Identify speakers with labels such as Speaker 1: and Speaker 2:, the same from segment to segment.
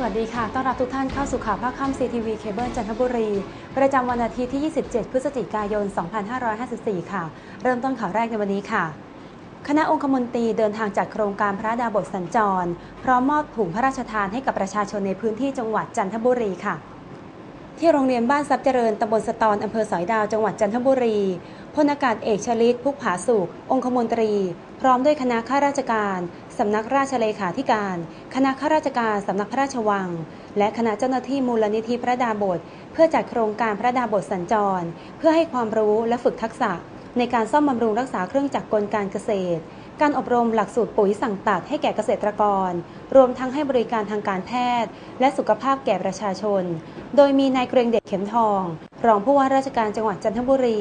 Speaker 1: สวัสดีค่ะ ต้อนรับทุกท่านเข้าสู่ข่าวภาคค่ำ CTV เคเบิลจันทบุรี ประจำวันอาทิตย์ที่ 27 พฤศจิกายน 2554 ค่ะ เริ่มต้นข่าวแรกในวันนี้ค่ะ คณะองคมนตรีเดินทางจากโครงการพระดาบทสัญจร พร้อมมอบถุงพระราชทานให้กับประชาชนในพื้นที่จังหวัดจันทบุรีค่ะ ที่โรงเรียนบ้านทรัพย์เจริญตำบลสตอนอำเภอสอยดาว จังหวัดจันทบุรีพลอากาศเอกชลิตพุกผาสุกองคมนตรี พร้อมด้วยคณะข้าราชการ สำนักราชเลขาธิการ คณะข้าราชการสำนักพระราชวัง และคณะเจ้าหน้าที่มูลนิธิพระดาบท เพื่อจัดโครงการพระดาบทสัญจร เพื่อให้ความรู้และฝึกทักษะ ในการซ่อมบำรุงรักษาเครื่องจักรกลการเกษตร การอบรมหลักสูตรปุ๋ยสั่งตัดให้แก่เกษตรกร รวมทั้งให้บริการทางการแพทย์ และสุขภาพแก่ประชาชน โดยมีนายเกรงเดชเข็มทอง รองผู้ว่าราชการจังหวัดจันทบุรี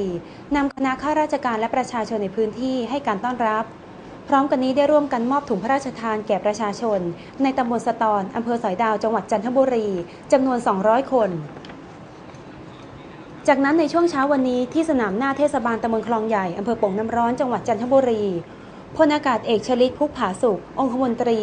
Speaker 1: นำคณะข้าราชการและประชาชนในพื้นที่ให้การต้อนรับ พร้อมกันนี้ได้ร่วมกันมอบถุงพระราชทานแก่ประชาชน ในตำบลสตอนอำเภอสอยดาวจังหวัดจันทบุรีจำนวน 200 คนจากนั้นในช่วงเช้าวันนี้ที่สนามหน้าเทศบาลตำบลคลองใหญ่อำเภอโป่งน้ำร้อนจังหวัดจันทบุรี พลอากาศเอกชลิตพุกผาสุกองคมนตรี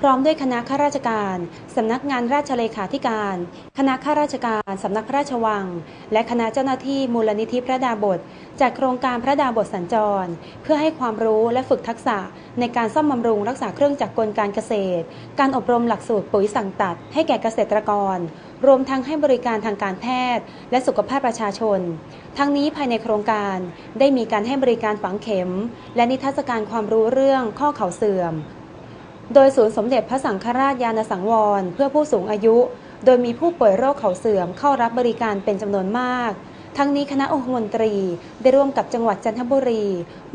Speaker 1: พร้อมด้วยคณะข้าราชการ สำนักงานราชเลขาธิการ คณะข้าราชการ สำนักพระราชวัง และคณะเจ้าหน้าที่มูลนิธิพระดาบทจัดโครงการพระดาบทสัญจร เพื่อให้ความรู้และฝึกทักษะในการซ่อมบำรุงรักษาเครื่องจักรกลการเกษตร การอบรมหลักสูตรปุ๋ยสั่งตัด ให้แก่เกษตรกร รวมทั้งให้บริการทางการแพทย์ และสุขภาพประชาชน ทั้งนี้ภายในโครงการได้มีการให้บริการฝังเข็ม และนิทรรศการความรู้เรื่องข้อเข่าเสื่อม โดยศูนย์สมเด็จพระสังฆราชยานสังวร เพื่อผู้สูงอายุ โดยมีผู้ป่วยโรคเข่าเสื่อมเข้ารับบริการเป็นจำนวนมากทั้งนี้คณะองคมนตรีได้ร่วมกับจังหวัดจันทบุรี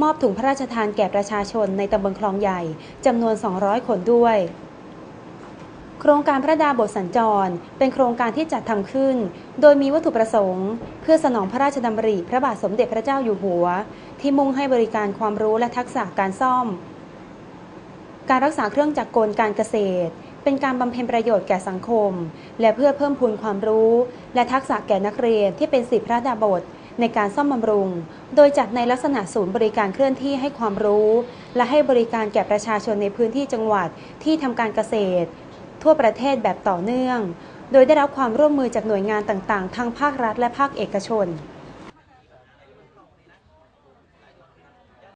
Speaker 1: มอบถุงพระราชทานแก่ประชาชนในตำบลคลองใหญ่จำนวน 200 คนด้วย โครงการพระดาบทสัญจร เป็นโครงการที่จัดทำขึ้น โดยมีวัตถุประสงค์ เพื่อสนองพระราชดำริพระบาทสมเด็จพระเจ้าอยู่หัว ที่มุ่งให้บริการความรู้และทักษะการซ่อม การรักษาเครื่องจักรกลการเกษตร เป็นการบำเพ็ญประโยชน์แก่สังคม และเพื่อเพิ่มพูนความรู้ และทักษะแก่นักเรียนที่เป็นศิษย์พระดาบทในการซ่อมบำรุง โดยจัดในลักษณะศูนย์บริการเคลื่อนที่ให้ความรู้ และให้บริการแก่ประชาชนในพื้นที่จังหวัดที่ทำการเกษตร ทั่วประเทศแบบต่อเนื่อง โดยได้รับความร่วมมือจากหน่วยงานต่างๆ ทั้งภาครัฐและภาคเอกชน